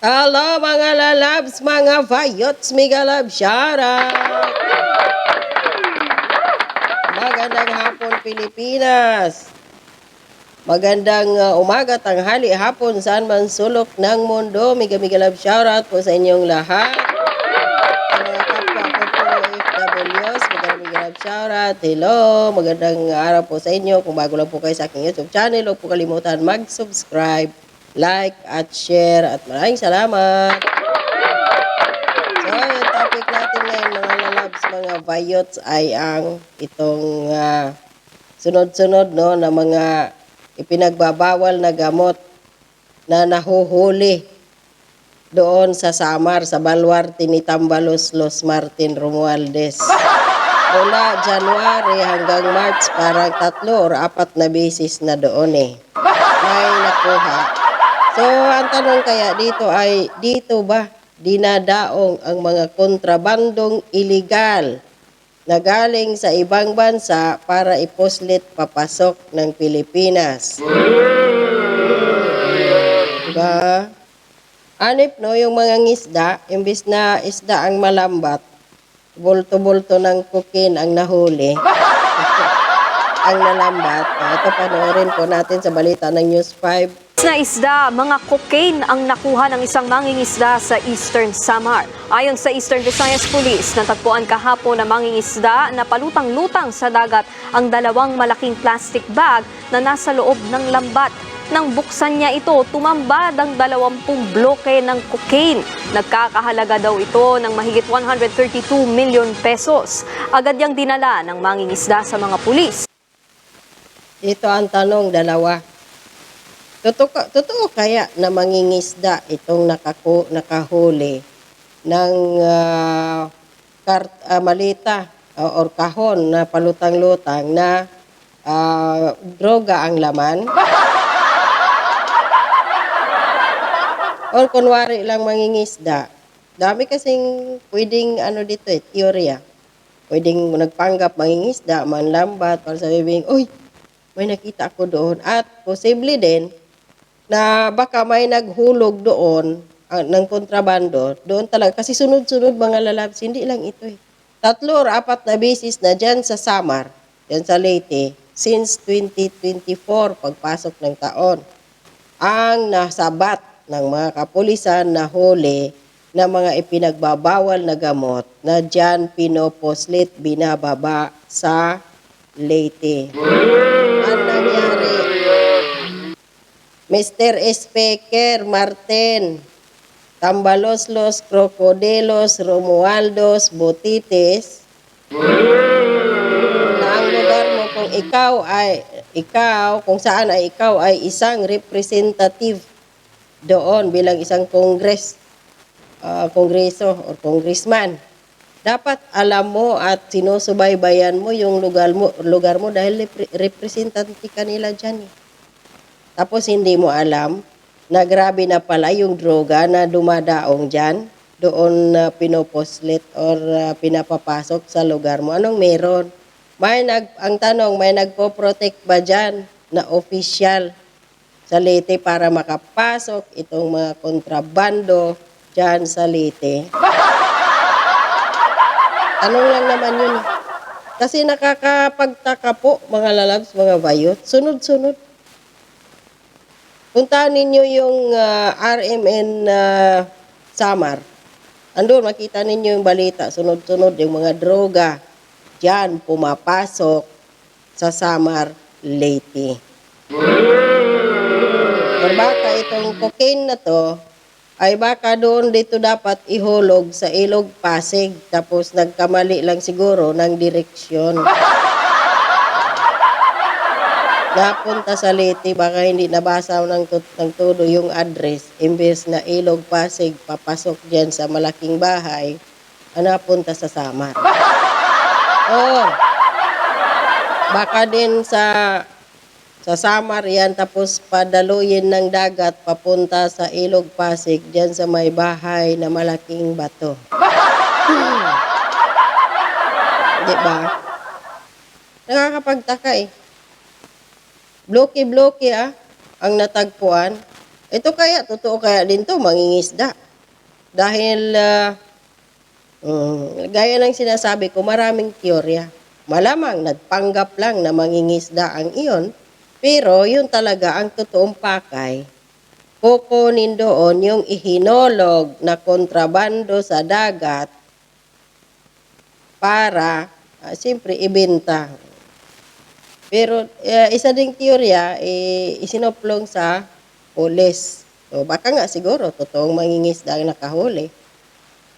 Hello mga lalabs, mga vayots, mga love! Magandang hapon Pilipinas! Magandang uh, umaga, tanghali, hapon, saan man sulok ng mundo. Miga miga love shoutout po sa inyong lahat. Mga kapwa ko po OFWs, magandang miga love shoutout. Hello, magandang araw po sa inyo. Kung bago lang po kayo sa aking YouTube channel, huwag po kalimutan mag-subscribe, like, at share. At maraming salamat. So, yung topic natin ngayon, mga lalabs, mga vayots, ay ang itong ah, sunod-sunod no, na mga ipinagbabawal na gamot na nahuhuli doon sa Samar, sa Baluarte ni Tambalos Los Martin Romualdez. Mula January hanggang March, parang tatlo or apat na beses na doon eh. May nakuha. So, ang tanong kaya dito ay, dito ba dinadaong ang mga kontrabandong iligal na galing sa ibang bansa para iposlit papasok ng Pilipinas? Diba? Anip, no, yung mga ngisda, imbis na isda ang malambat, bulto-bulto ng kukin ang nahuli. ang nalambat. Ito panoorin po natin sa balita ng News 5. Na isda, mga cocaine ang nakuha ng isang mangingisda sa Eastern Samar. Ayon sa Eastern Visayas Police, natagpuan kahapon na mangingisda na palutang-lutang sa dagat ang dalawang malaking plastic bag na nasa loob ng lambat. Nang buksan niya ito, tumambad ang 20 bloke ng cocaine. Nagkakahalaga daw ito ng mahigit 132 million pesos. Agad niyang dinala ng mangingisda sa mga pulis. Ito ang tanong, dalawa. Totoo, totoo kaya na mangingisda itong nakaku, nakahuli ng ah, kart, ah, malita ah, or kahon na palutang-lutang na ah, droga ang laman? or kunwari lang mangingisda. Dami kasing pwedeng ano dito eh, teorya. Pwedeng nagpanggap mangingisda, manlambat, para sabihin, uy, may nakita ako doon. At posible din na baka may naghulog doon ah, ng kontrabando, doon talaga. Kasi sunod-sunod mga lalabs, hindi lang ito eh. Tatlo or apat na beses na dyan sa Samar, dyan sa Leyte, since 2024, pagpasok ng taon, ang nasabat ng mga kapulisan na huli na mga ipinagbabawal na gamot na dyan pinoposlit binababa sa Leyte. Ang nangyari, Mr. Speaker Martin, Tambaloslos, Crocodilos, Romualdos, Botites, na ang lugar mo kung ikaw ay, ikaw, kung saan ay ikaw ay isang representative doon bilang isang congress, ah, kongreso or congressman. Dapat alam mo at sinusubaybayan mo yung lugar mo, lugar mo dahil repre- representante ka nila dyan. eh. Tapos hindi mo alam na grabe na pala yung droga na dumadaong dyan, doon na pinoposlit or ah, pinapapasok sa lugar mo. Anong meron? May nag, ang tanong, may nagpo-protect ba dyan na official sa Leyte para makapasok itong mga kontrabando dyan sa Leyte? Tanong lang naman yun. Kasi nakakapagtaka po, mga lalabs, mga bayot, sunod-sunod. Puntahan ninyo yung ah, RMN na Samar. Andun, makita ninyo yung balita, sunod-sunod yung mga droga. Diyan, pumapasok sa Samar, Leyte. Or baka itong cocaine na to, ay baka doon dito dapat ihulog sa ilog Pasig. Tapos nagkamali lang siguro ng direksyon. Napunta sa Leyte, baka hindi nabasa ng, tut- ng todo yung address. Imbes na ilog Pasig, papasok dyan sa malaking bahay, ang napunta sa Samar. Oh, baka din sa sa Samar yan, tapos padaluyin ng dagat papunta sa Ilog Pasig, dyan sa may bahay na malaking bato. Di ba? Nakakapagtaka eh. Bloke-bloke ah, ang natagpuan. Ito kaya, totoo kaya din to, mangingisda. Dahil, ah, mm, gaya ng sinasabi ko, maraming teorya. Malamang, nagpanggap lang na mangingisda ang iyon, pero yun talaga ang totoong pakay. Kukunin doon yung ihinolog na kontrabando sa dagat para, ah, siyempre, ibenta. Pero eh, isa ding teorya, eh, isinoplong sa pulis. So, baka nga siguro, totoong mangingisda ang nakahuli.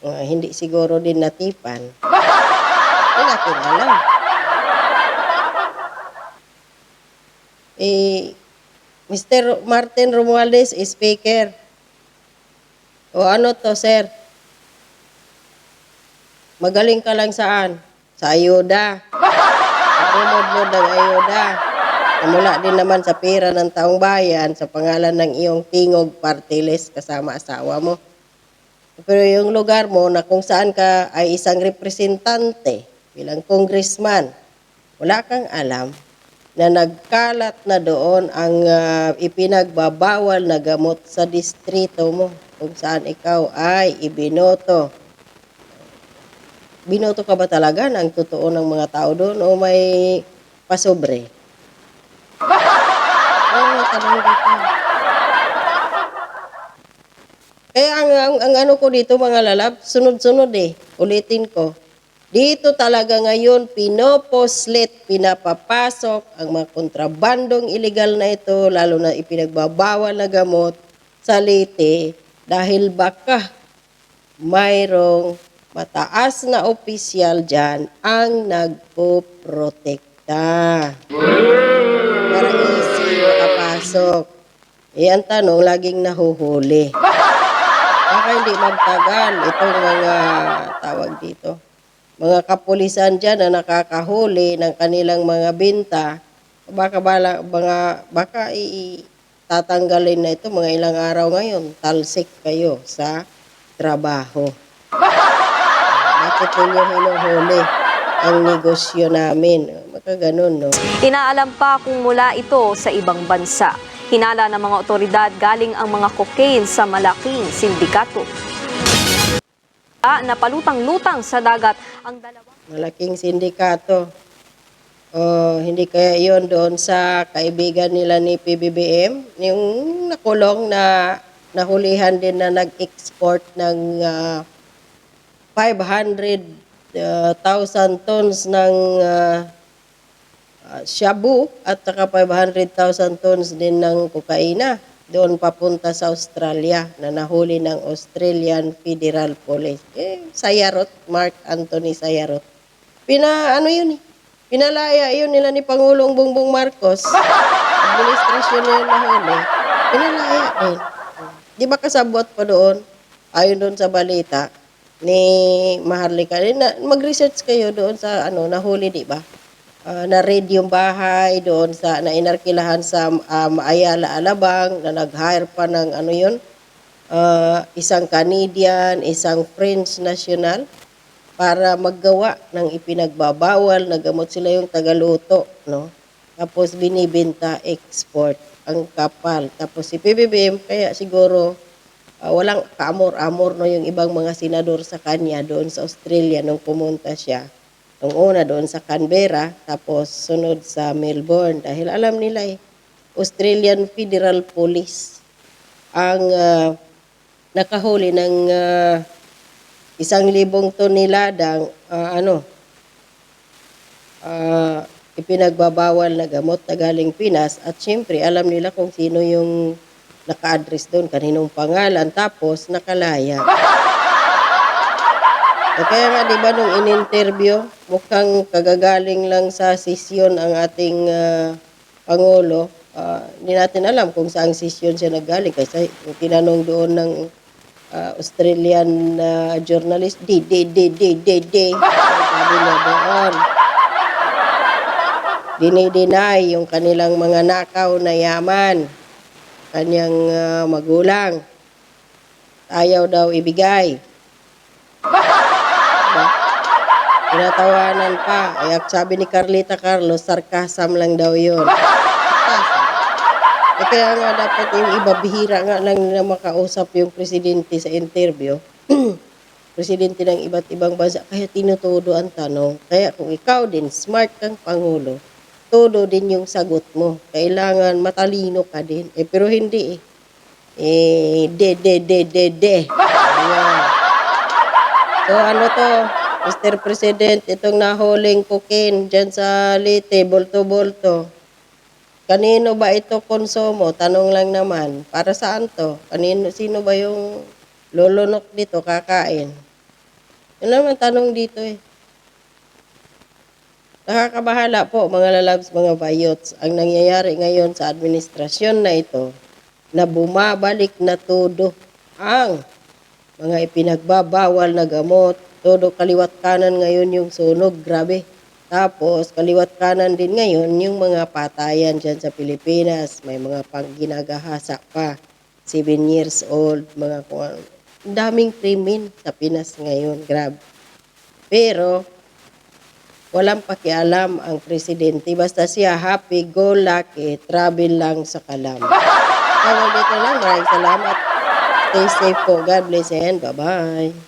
Ah, hindi siguro din natipan. Hindi natin alam. Eh, Mr. Martin Romualdez, speaker. O ano to, sir? Magaling ka lang saan? Sa ayuda. Lumod-lod ng ayuda. Mula din naman sa pera ng taong bayan sa pangalan ng iyong tingog partilis kasama asawa mo. Pero yung lugar mo na kung saan ka ay isang representante bilang congressman, wala kang alam na nagkalat na doon ang ah, ipinagbabawal na gamot sa distrito mo kung saan ikaw ay ibinoto. Binoto ka ba talaga ng totoo ng mga tao doon o may pasobre? Ang tanong dito? Kaya ang, ang, ang ano ko dito mga lalab, sunod-sunod eh. Ulitin ko. Dito talaga ngayon, pinoposlit, pinapapasok ang mga kontrabandong illegal na ito, lalo na ipinagbabawal na gamot sa Leyte dahil baka mayroong mataas na opisyal dyan ang nagpo-protekta. Para easy makapasok. Eh, ang tanong, laging nahuhuli. Baka hindi magtagal itong mga tawag dito. Mga kapulisan dyan na nakakahuli ng kanilang mga binta, baka bala, mga, baka i, tatanggalin na ito mga ilang araw ngayon. Talsik kayo sa trabaho. Ninyo hinuhuli ang negosyo namin? Baka ganun, no? Inaalam pa kung mula ito sa ibang bansa. Hinala ng mga otoridad galing ang mga cocaine sa malaking sindikato. Ah, napalutang-lutang sa dagat ang dalawang Malaking sindikato. Oh, hindi kaya yon doon sa kaibigan nila ni PBBM, yung nakulong na nahulihan din na nag-export ng ah, 500,000 tons ng ah, shabu at saka 500,000 tons din ng kokaina doon papunta sa Australia na nahuli ng Australian Federal Police. Eh, Sayarot, Mark Anthony Sayarot. Pina, ano yun eh, pinalaya yun nila ni Pangulong Bongbong Marcos. Administrasyon yun nahuli. Pinalaya din. Di ba kasabot pa doon, ayon doon sa balita, ni Maharlika. Eh, na- Mag-research kayo doon sa ano, nahuli, di ba? Ah, na-raid yung bahay doon sa na inarkilahan sa um, Ayala Alabang na nag-hire pa ng ano yun ah, isang Canadian, isang French national para maggawa ng ipinagbabawal na gamot sila yung tagaluto no tapos binibenta export ang kapal tapos si PBBM kaya siguro ah, walang kaamor-amor no yung ibang mga senador sa kanya doon sa Australia nung pumunta siya Nung una doon sa Canberra, tapos sunod sa Melbourne. Dahil alam nila eh, Australian Federal Police ang ah, nakahuli ng ah, isang libong toneladang ah, ano, ah, ipinagbabawal na gamot na galing Pinas. At syempre, alam nila kung sino yung naka-address doon, kaninong pangalan, tapos nakalaya. Eh, kaya nga, di ba, nung in-interview, mukhang kagagaling lang sa sesyon ang ating ah, Pangulo. Ah, hindi natin alam kung saang sesyon siya naggaling. Kasi yung tinanong doon ng ah, Australian ah, journalist, di, di, di, di, di, di. Sabi niya doon. Dinideny yung kanilang mga nakaw na yaman. Kanyang ah, magulang. Ayaw daw ibigay. Diba? Tinatawanan pa. Ay, sabi ni Carlita Carlos, sarcasm lang daw yun. Eh, kaya nga dapat yung iba bihira nga lang na makausap yung presidente sa interview. presidente ng iba't ibang bansa. Kaya tinutudo ang tanong. Kaya kung ikaw din, smart kang pangulo, todo din yung sagot mo. Kailangan matalino ka din. Eh, pero hindi eh. Eh, de, de, de, de, de. Ayan. So, ano to? Mr. President, itong nahuling cocaine dyan sa Leyte, bolto-bolto. Kanino ba ito konsumo? Tanong lang naman. Para saan to? Kanino, sino ba yung lulunok dito kakain? Yun naman tanong dito eh. Nakakabahala po mga lalabs, mga bayots. Ang nangyayari ngayon sa administrasyon na ito na bumabalik na todo ang mga ipinagbabawal na gamot. Todo kaliwat kanan ngayon yung sunog. Grabe. Tapos, kaliwat kanan din ngayon yung mga patayan dyan sa Pilipinas. May mga pang ginagahasa pa. 7 years old, mga. Ang daming krimen sa Pinas ngayon. Grabe. Pero, walang pakialam ang presidente. Basta siya happy, go lucky, travel lang sa kalam. Tawag dito lang. Maraming salamat. Stay safe po. God bless and bye-bye.